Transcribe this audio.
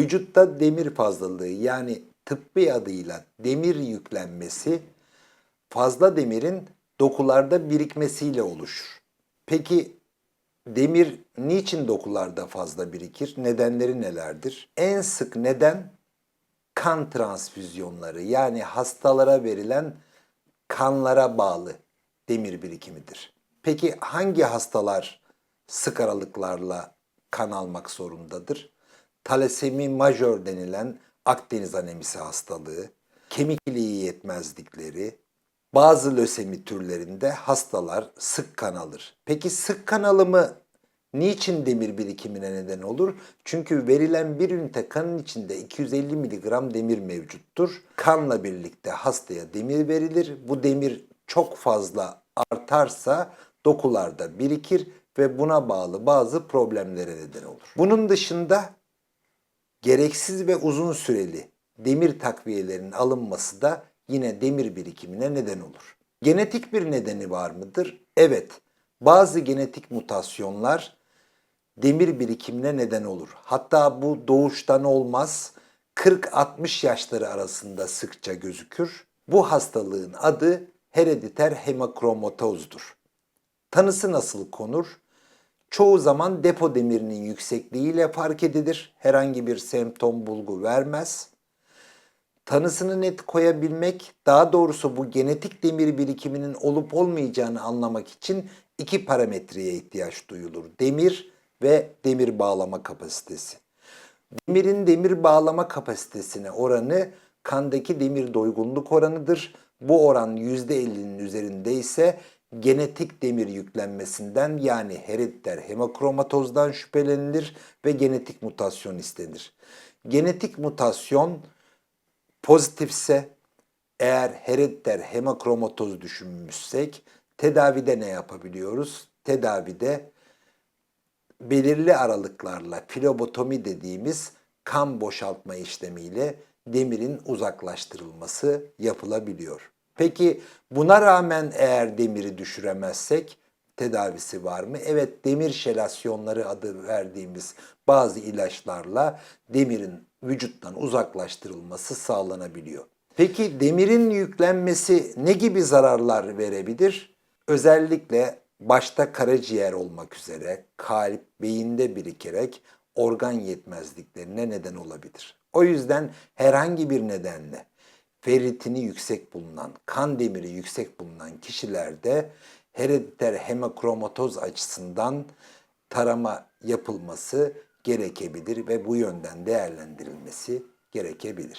Vücutta demir fazlalığı yani tıbbi adıyla demir yüklenmesi fazla demirin dokularda birikmesiyle oluşur. Peki demir niçin dokularda fazla birikir? Nedenleri nelerdir? En sık neden kan transfüzyonları yani hastalara verilen kanlara bağlı demir birikimidir. Peki hangi hastalar sık aralıklarla kan almak zorundadır? Talasemi majör denilen Akdeniz anemisi hastalığı, kemik iliği yetmezlikleri, bazı lösemi türlerinde hastalar sık kan alır. Peki sık kan alımı niçin demir birikimine neden olur? Çünkü verilen bir ünite kanın içinde 250 mg demir mevcuttur. Kanla birlikte hastaya demir verilir. Bu demir çok fazla artarsa dokularda birikir ve buna bağlı bazı problemlere neden olur. Bunun dışında gereksiz ve uzun süreli demir takviyelerinin alınması da yine demir birikimine neden olur. Genetik bir nedeni var mıdır? Evet. Bazı genetik mutasyonlar demir birikimine neden olur. Hatta bu doğuştan olmaz. 40-60 yaşları arasında sıkça gözükür. Bu hastalığın adı herediter hemakromatozdur. Tanısı nasıl konur? Çoğu zaman depo demirinin yüksekliğiyle fark edilir. Herhangi bir semptom bulgu vermez. Tanısını net koyabilmek, daha doğrusu bu genetik demir birikiminin olup olmayacağını anlamak için iki parametreye ihtiyaç duyulur. Demir ve demir bağlama kapasitesi. Demirin demir bağlama kapasitesine oranı kandaki demir doygunluk oranıdır. Bu oran %50'nin üzerinde ise genetik demir yüklenmesinden yani herediter hemakromatozdan şüphelenilir ve genetik mutasyon istenir. Genetik mutasyon pozitifse eğer herediter hemakromatoz düşünmüşsek tedavide ne yapabiliyoruz? Tedavide belirli aralıklarla filobotomi dediğimiz kan boşaltma işlemiyle demirin uzaklaştırılması yapılabiliyor. Peki buna rağmen eğer demiri düşüremezsek tedavisi var mı? Evet demir şelasyonları adı verdiğimiz bazı ilaçlarla demirin vücuttan uzaklaştırılması sağlanabiliyor. Peki demirin yüklenmesi ne gibi zararlar verebilir? Özellikle başta karaciğer olmak üzere kalp beyinde birikerek organ yetmezliklerine neden olabilir. O yüzden herhangi bir nedenle ferritini yüksek bulunan, kan demiri yüksek bulunan kişilerde herediter hemokromatoz açısından tarama yapılması gerekebilir ve bu yönden değerlendirilmesi gerekebilir.